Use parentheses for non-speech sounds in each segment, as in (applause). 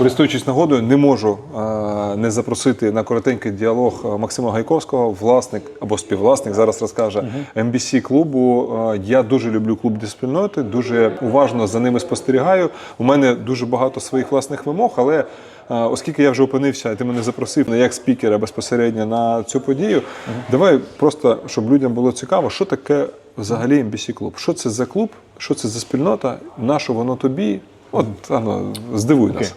Користуючись нагодою, не можу е, не запросити на коротенький діалог е, Максима Гайковського, власник або співвласник, зараз розкаже MBC клубу. Е, я дуже люблю клуб спільноти, дуже уважно за ними спостерігаю. У мене дуже багато своїх власних вимог, але оскільки я вже опинився, ти мене запросив як спікера безпосередньо на цю подію, давай просто, щоб людям було цікаво, що таке взагалі MBC клуб. Що це за клуб, що це за спільнота, на що воно тобі? От ано, здивуй нас.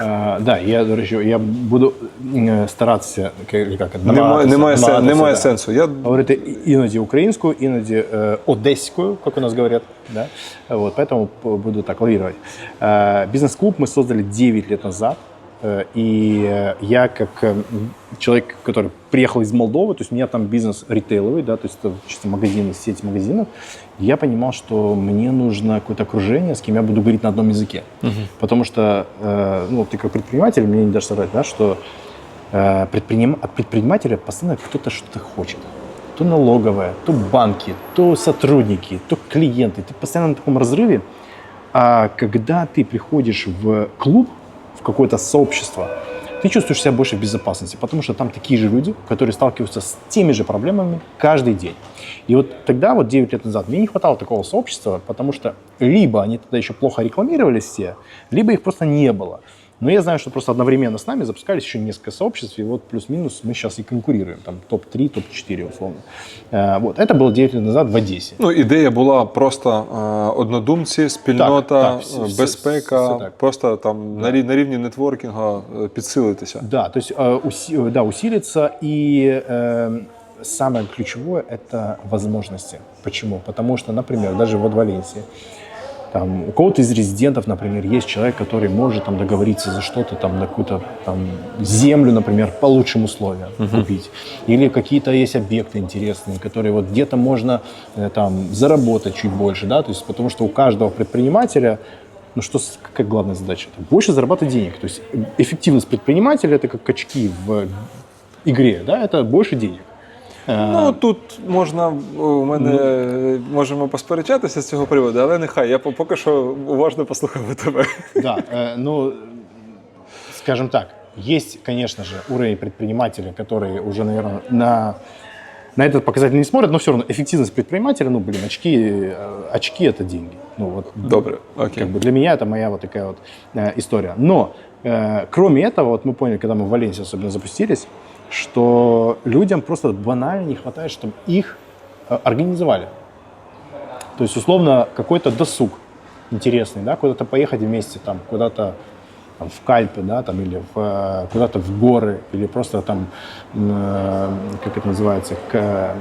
Е, да, я, до речі, я буду е, старатися як, як, Немає, намагатися- немає, сен- намагатися, немає да, сенсу. Я Говорити і- іноді українською, іноді е, одеською, як у нас говорят. Да? Вот, поэтому п- буду так лавировать. Э, Бизнес-клуб мы создали 9 лет назад. Э, И э, я как э, человек, который приехал из Молдовы, то есть у меня там бизнес ритейловый, да, то есть это чисто магазины, сеть магазинов, я понимал, что мне нужно какое-то окружение, с кем я буду говорить на одном языке. Потому что, ну, ты как предприниматель, мне не дашь соврать, да, что предприним- от предпринимателя постоянно кто-то что-то хочет. То налоговая, то банки, то сотрудники, то клиенты. Ты постоянно на таком разрыве. А когда ты приходишь в клуб, в какое-то сообщество, ты чувствуешь себя больше в безопасности, потому что там такие же люди, которые сталкиваются с теми же проблемами каждый день. И вот тогда, вот 9 лет назад, мне не хватало такого сообщества, потому что либо они тогда еще плохо рекламировались все, либо их просто не было. Но я знаю, что просто одновременно с нами запускались еще несколько сообществ, и вот плюс-минус мы сейчас и конкурируем, там топ-3, топ-4 условно. Э, Вот, это было 9 лет назад в Одессе. ну ідея була просто е, однодумці, спільнота, Так, так, всі- е, всі- безпека, все так. просто там на рі- на рівні нетворкінгу е, підсилитися. Да, то есть э, уси- э, да, усилиться и э, самое ключевое это возможности. Почему? Потому что, например, даже вот в Валенсии, там, у кого-то из резидентов, например, есть человек, который может там, договориться за что-то, там, на какую-то там, землю, например, по лучшим условиям купить. Или какие-то есть объекты интересные, которые вот где-то можно э, там, заработать чуть больше. Да? То есть, потому что у каждого предпринимателя ну что, какая главная задача? Это больше зарабатывать денег. То есть э, эффективность предпринимателя это как очки в игре, да, это больше денег. Ну тут можна у мене е, можемо посперечатися з цього приводу, але нехай я по- поки що уважно послухав тебе. Да, ну, скажем так, есть, конечно же, уровень предпринимателя, который уже, наверное, на, на этот показатель не смотрят, но все равно эффективность предпринимателя, ну, блин, очки, э, очки это деньги. Ну, вот, Добре, окей. Как бы для меня это моя вот такая вот э, история. Но э, кроме этого, вот мы поняли, когда мы в Валенсии особенно запустились, что людям просто банально не хватает, чтобы их э, организовали. То есть, условно, какой-то досуг интересный, да, куда-то поехать вместе, там, куда-то там, в Кальпы, да, там, или в, э, куда-то в горы, или просто там, м, э, как это называется, к,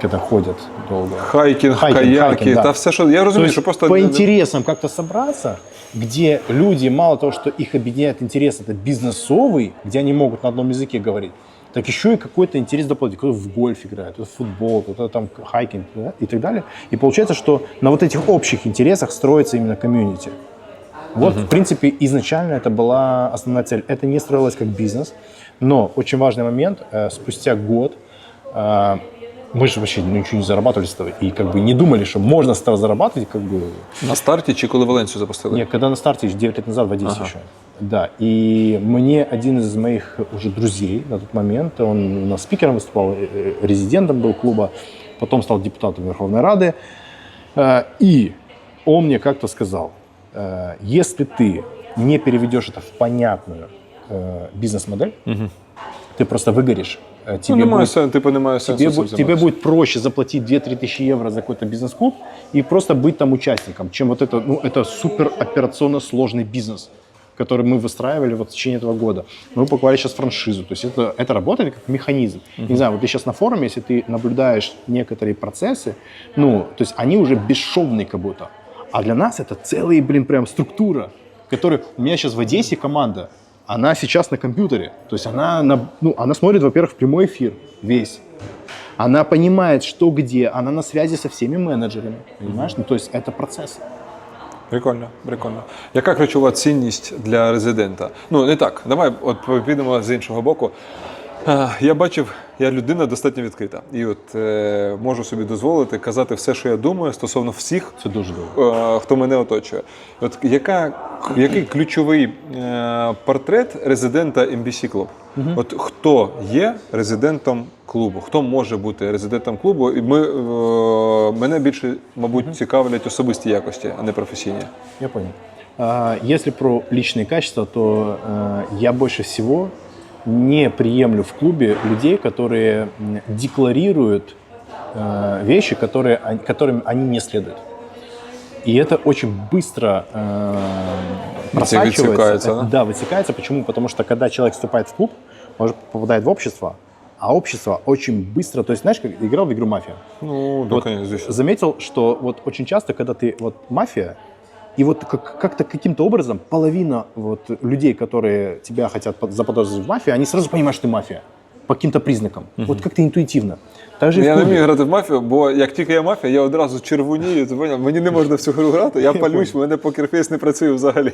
когда ходят долго. Хайкінг, Хайкінг, каяки, хайкінг, да. та все, що я То розумію, есть що просто по интересам как-то собраться, где люди, мало того, что их объединяет интерес, это бизнесовый, где они могут на одном языке говорить, так еще и какой-то интерес дополнительный. Кто-то в гольф играет, кто-то в футбол, кто-то там хайкинг да, и так далее. И получается, что на вот этих общих интересах строится именно комьюнити. Вот, в принципе, изначально это была основная цель. Это не строилось как бизнес, но очень важный момент, э, спустя год э, мы же вообще ничего не зарабатывали с этого, и как бы не думали, что можно с этого зарабатывать, как бы на старті чи коли Валенцію запустили? нет, когда на старте, еще 9 лет назад в Одессе еще. Да, и мне один из моих уже друзей на тот момент, он у нас спикером выступал, э, э, резидентом был клуба, потом стал депутатом Верховной Рады, Э, и он мне как-то сказал, если ты не переведешь это в понятную бизнес-модель, ты просто выгоришь. Ну, Тебе немає будет сенсу, типу немає сенсу. Тебе, бу- тебе будет проще заплатить 2-3 тысячи евро за какой-то бизнес-клуб и просто быть там участником, чем вот это, ну, это супер операционно сложный бизнес, который мы выстраивали вот в течение этого года. Мы покупали сейчас франшизу, то есть это, это работает как механизм. Не знаю, вот ты сейчас на форуме, если ты наблюдаешь некоторые процессы, ну, то есть они уже бесшовные как будто. А для нас это целая, блин, прям структура, которая... У меня сейчас в Одессе команда, она сейчас на компьютере. То есть она, на, ну, она смотрит, во-первых, прямой эфир весь. Она понимает, что где, она на связи со всеми менеджерами. Понимаешь? Ну, то есть это процесс. Прикольно, прикольно. Яка ключова цінність для резидента? Ну не так. Давай от підемо з іншого боку. Я бачив, я людина достатньо відкрита. І от е, можу собі дозволити казати все, що я думаю стосовно всіх, Це дуже добре. е, хто мене оточує. От яка, який ключовий е, портрет резидента NBC Club? От хто є резидентом клубу? Хто може бути резидентом клубу? І ми, е, мене більше, мабуть, цікавлять особисті якості, а не професійні. Я понял. Если про личные качества, то э, я больше всего не приемлю в клубе людей, которые декларируют э, вещи, которые, которым они не следуют. И это очень быстро э, просачивается. высекается, Это- да? да, высекается. Почему? Потому что когда человек вступает в клуб, он же попадает в общество, а общество очень быстро, то есть знаешь, как играл в игру мафия. Ну, да, Вот конечно, здесь. заметил, что вот очень часто, когда ты вот мафия, и вот как- как-то каким-то образом половина вот людей, которые тебя хотят под- заподозрить в мафии, они сразу понимают, что ты мафия по каким-то признакам. Вот как-то интуитивно. Так же и в Я не клубе. вмію грати в мафію, бо як тільки я мафія, я одразу червонію. Ти поняв? Мені не можна всю гру грати, я палюсь, в мене покерфейс не працює взагалі.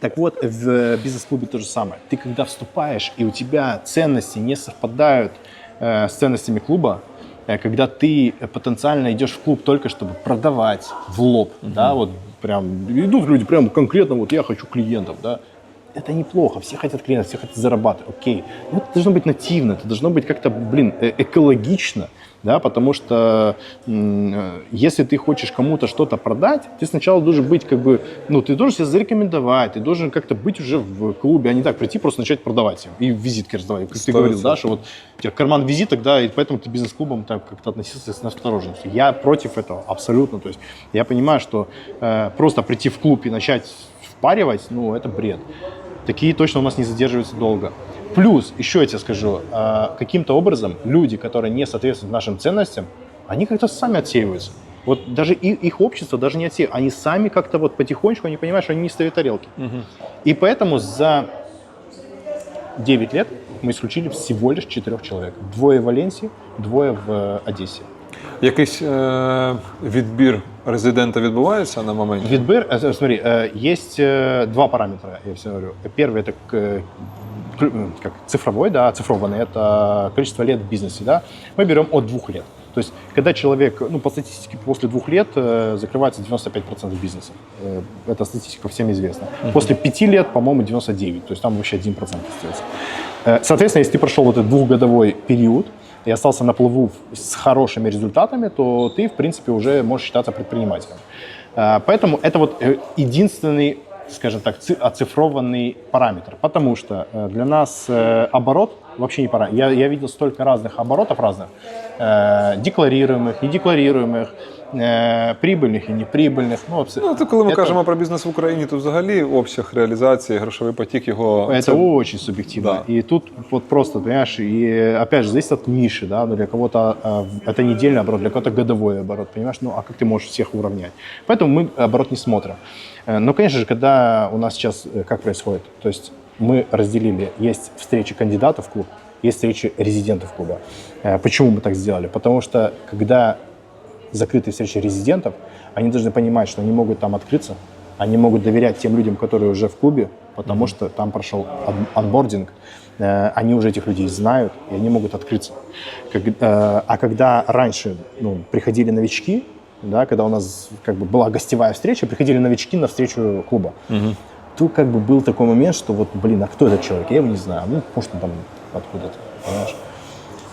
Так вот, в э, бизнес-клубе то же самое. Ты когда вступаешь, и у тебя ценности не совпадают э, с ценностями клуба, э, когда ты э, потенциально идешь в клуб только чтобы продавать в лоб, да, вот прям идут люди прям конкретно, вот я хочу клиентов, да, это неплохо, все хотят клиентов, все хотят зарабатывать, окей. Но это должно быть нативно, это должно быть как-то, блин, э- экологично, да, потому что э, если ты хочешь кому-то что-то продать, ты сначала должен быть как бы, ну, ты должен себя зарекомендовать, ты должен как-то быть уже в клубе, а не так прийти просто начать продавать им и визитки раздавать. Как ты говорил, да, что вот у тебя карман визиток, да, и поэтому ты бизнес-клубом так как-то относился с осторожностью. Я против этого абсолютно, то есть я понимаю, что э, просто прийти в клуб и начать впаривать, ну, это бред. Такие точно у нас не задерживаются долго. Плюс, еще я тебе скажу, э, каким-то образом люди, которые не соответствуют нашим ценностям, они как-то сами отсеиваются. Вот даже и- их общество даже не отсеивает. Они сами как-то вот потихонечку, они понимают, что они не стоят тарелки. И поэтому за 9 лет мы исключили всего лишь 4 человек. Двое в Валенсии, двое в э, Одессе. Якийсь е, відбір резидента відбувається на моменті? Видбыр, э, смотри, э, есть э, два параметра, я все говорю. Первый это к- к- м, как цифровой, да, цифрованный, это количество лет в бизнесе, да. Мы берем от двух лет. То есть, когда человек, ну, по статистике, после двух лет э, закрывается 95% бизнеса. Э, эта статистика всем известна. После пяти лет, по-моему, 99%, то есть там вообще 1% остается. Э, Соответственно, если ты прошел вот этот двухгодовой период и остался на плаву с хорошими результатами, то ты, в принципе, уже можешь считаться предпринимателем. Э, Поэтому это вот э, единственный, скажем так, ци- оцифрованный параметр. Потому что э, для нас э, оборот вообще не параметр. Я, я видел столько разных оборотов разных, э, декларируемых, недекларируемых, э, прибыльных и неприбыльных. Ну, абс- Ну, то коли ми это- кажемо про бізнес в Україні, то взагалі обсяг реалізації, грошовий потік його. Это це- очень субъективно. Да. И тут вот просто, понимаешь, и опять же, зависит от ниши, да, ну, для кого-то э, это недельный оборот, для кого-то годовой оборот, понимаешь, ну, а как ты можешь всех уравнять? Поэтому мы оборот не смотрим. Э, Но, конечно же, когда у нас сейчас, э, как происходит, то есть мы разделили, есть встречи кандидатов в клуб, есть встречи резидентов клуба. Э, Почему мы так сделали? Потому что, когда закрытые встречи резидентов, они должны понимать, что они могут там открыться, они могут доверять тем людям, которые уже в клубе, потому что там прошел ан- анбординг, э, они уже этих людей знают, и они могут открыться. Э, а когда раньше ну, приходили новички, да, когда у нас как бы была гостевая встреча, приходили новички на встречу клуба, то как бы был такой момент, что вот, блин, а кто этот человек? Я его не знаю. Ну, может, он там откуда-то, понимаешь?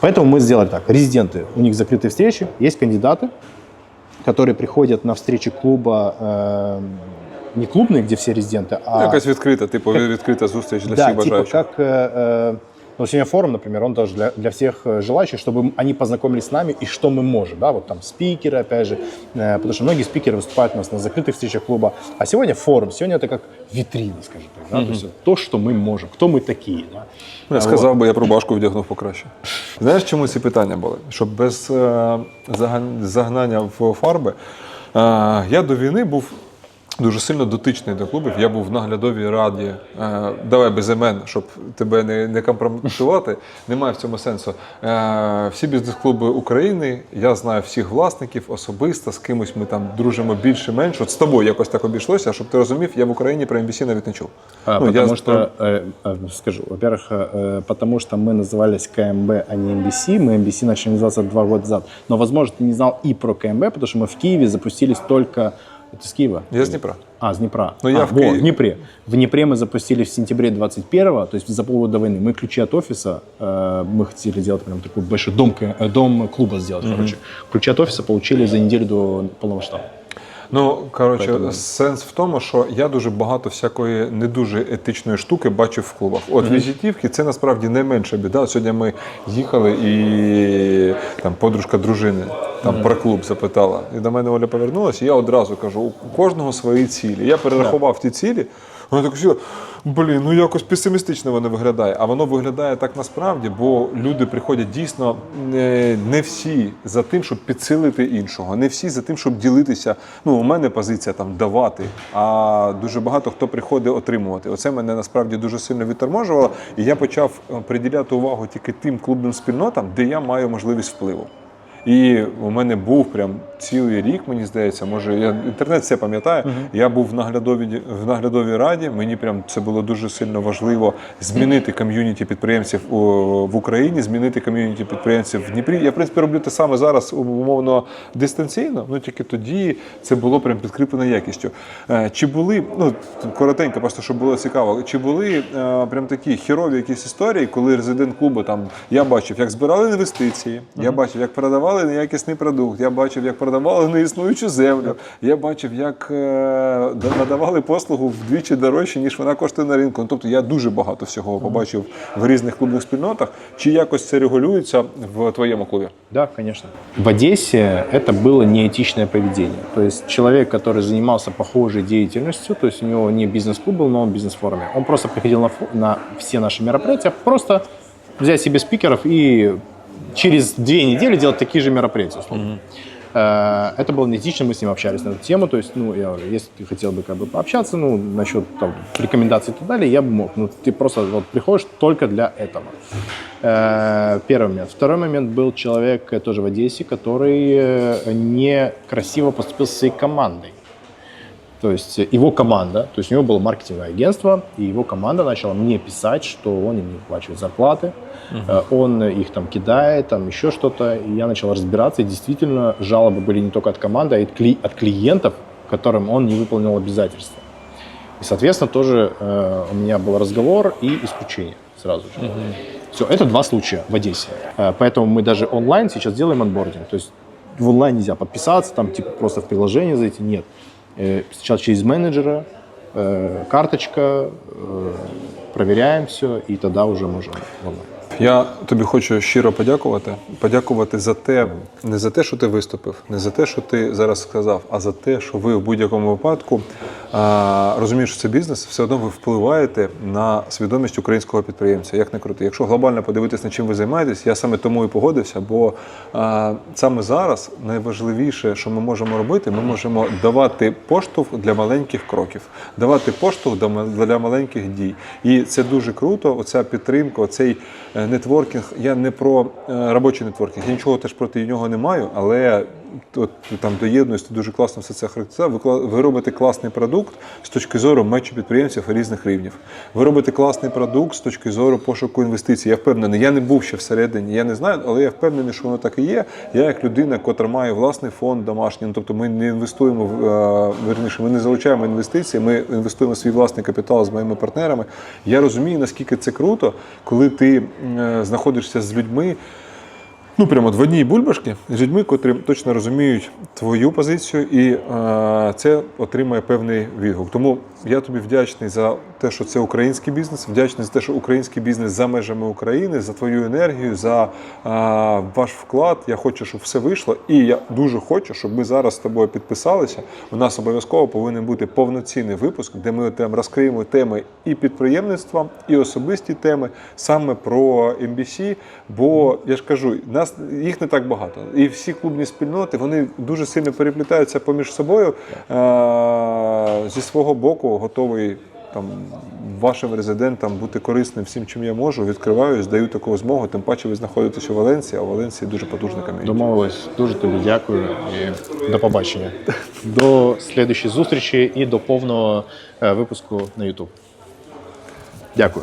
Поэтому мы сделали так. Резиденты, у них закрытые встречи, есть кандидаты, которые приходят на встречи клуба, э, не клубные, где все резиденты, а... Якась відкрита, типу відкрита зустріч для да, всіх типа бажаючих. как... э, э, ну, сегодня форум, например, он тоже для, для всех э, желающих, чтобы они познакомились с нами и что мы можем, да, вот там спикеры, опять же, э, потому что многие спикеры выступают у нас на закрытых встречах клуба, а сегодня форум, сегодня это как витрина, скажем так, да, то есть то, что мы можем, кто мы такие, да. Я сказав би, я рубашку вдягнув покраще. Знаєш, чому ці питання були? Щоб без е, заган- загнання в фарби. Е, я до війни був дуже сильно дотичний до клубів. Я був в наглядовій раді. Е, давай без імен, щоб тебе не, не компрометувати. (laughs) Немає в цьому сенсу. Е, всі бізнес-клуби України, я знаю всіх власників особисто, з кимось ми там дружимо більше-менше. От з тобою якось так обійшлося, щоб ти розумів, я в Україні про NBC навіть не чув. А, Ну, я потому з- что, э, э, скажу, во-первых, э, потому что мы назывались КМБ, а не NBC. Мы NBC начали называться два года назад. Но, возможно, ты не знал и про КМБ, потому что мы в Киеве запустились только... Это с Киева? Я з Дніпра. А, с Днепра. Ну, я а, в во, Киеве. в Днепре. В Днепре мы запустили в сентябре 21-го, то есть за полгода до войны. Мы ключи от офиса, э, мы хотели сделать прям такой большой дом, к- э, дом клуба сделать, короче. Ключи от офиса получили за неделю до полного штаба. Ну коротше, сенс в тому, що я дуже багато всякої не дуже етичної штуки бачив в клубах. От візитівки це насправді не менша біда. От Сьогодні ми їхали і там подружка дружини там про клуб запитала. І до мене Оля повернулася. І я одразу кажу: у кожного свої цілі. Я перерахував ті цілі. Вона так сіла, блін, ну якось песимістично воно виглядає. А воно виглядає так насправді, бо люди приходять дійсно не, не всі за тим, щоб підсилити іншого, не всі за тим, щоб ділитися. Ну, у мене позиція там давати, а дуже багато хто приходить отримувати. Оце мене насправді дуже сильно відторможувало. І я почав е, приділяти увагу тільки тим клубним спільнотам, де я маю можливість впливу. І у мене був прям цілий рік, мені здається, може я інтернет все пам'ятає. Я був в наглядовій в наглядовій раді. Мені прям це було дуже сильно важливо змінити ком'юніті підприємців у, в Україні, змінити ком'юніті підприємців в Дніпрі. Я в принципі роблю те саме зараз умовно дистанційно. Ну тільки тоді це було прям підкріплено якістю. Е, Чи були ну коротенько, просто щоб було цікаво, чи були е, прям такі хірові якісь історії, коли резидент клубу там я бачив, як збирали інвестиції, я бачив, як продавали неякісний продукт, я бачив, як продавали неіснуючу землю, я бачив, як е, да- надавали послугу вдвічі дорожче, ніж вона коштує на ринку. Ну, тобто я дуже багато всього побачив в різних клубних спільнотах. Чи якось це регулюється в твоєму клубі? Да, конечно. В Одессе это было неэтичное поведение. То есть человек, который занимался похожей деятельностью, то есть у него не бизнес-клуб был, но он в бизнес-форуме, он просто приходил на, фо- на все наши мероприятия, просто взять себе спикеров и через две недели делать такие же мероприятия. условно. Э, Это было неэтично, мы с ним общались на эту тему. То есть, ну, я говорю, если ты хотел бы как бы пообщаться, ну, насчет там, рекомендаций и так далее, я бы мог. Ну, ты просто вот приходишь только для этого. Э, Первый момент. Второй момент был человек э, тоже в Одессе, который э, некрасиво поступил со своей командой. То есть его команда, то есть у него было маркетинговое агентство, и его команда начала мне писать, что он им не выплачивает зарплаты, э, он их там кидает, там еще что-то. И я начал разбираться, и действительно жалобы были не только от команды, а и от, кли- от клиентов, которым он не выполнил обязательства. И, соответственно, тоже э, у меня был разговор и исключение сразу же. Все, это два случая в Одессе. Э, поэтому мы даже онлайн сейчас делаем анбординг. То есть в онлайн нельзя подписаться, там типа просто в приложение зайти. Нет. Э, сейчас через менеджера, э, карточка, э, проверяем все, и тогда уже можем в онлайн. Я тобі хочу щиро подякувати. Подякувати за те, не за те, що ти виступив, не за те, що ти зараз сказав, а за те, що ви в будь-якому випадку а, розумієш, що це бізнес, все одно ви впливаєте на свідомість українського підприємця. Як не крути. Якщо глобально подивитись, над чим ви займаєтесь, я саме тому і погодився, бо саме зараз найважливіше, що ми можемо робити, ми можемо давати поштовх для маленьких кроків, давати поштовх для маленьких дій. І це дуже круто. Оця підтримка, оцей е, нетворкінг. Я не про е, робочий нетворкінг, я нічого теж проти нього не маю, але от там доєднуюсь, ти дуже класно все це характеризував. Ви, ви робите класний продукт з точки зору мечу підприємців різних рівнів. Ви робите класний продукт з точки зору пошуку інвестицій. Я впевнений, я не був ще всередині, я не знаю, але я впевнений, що воно так і є. Я як людина, котра має власний фонд домашній, ну, тобто ми не інвестуємо в е, верніше, ми не залучаємо інвестиції, ми інвестуємо свій власний капітал з моїми партнерами. Я розумію, наскільки це круто, коли ти е, знаходишся з людьми. Ну, прямо от в одній бульбашки з людьми, котрі точно розуміють твою позицію, і е, це отримує певний відгук. Тому Я тобі вдячний за те, що це український бізнес, вдячний за те, що український бізнес за межами України, за твою енергію, за а, ваш вклад. Я хочу, щоб все вийшло. І я дуже хочу, щоб ми зараз з тобою підписалися. У нас обов'язково повинен бути повноцінний випуск, де ми там розкриємо теми і підприємництва, і особисті теми саме про MBC. Бо я ж кажу, нас їх не так багато. І всі клубні спільноти вони дуже сильно переплітаються поміж собою. Е, Зі свого боку готовий там вашим резидентам бути корисним всім, чим я можу. Відкриваю, здаю таку змогу. Тим паче ви знаходитесь у Валенції, а у Валенції дуже потужна ком'юніті. Домовились. Дуже тобі дякую і до побачення. До слідчої зустрічі і до повного е, випуску на YouTube. Дякую.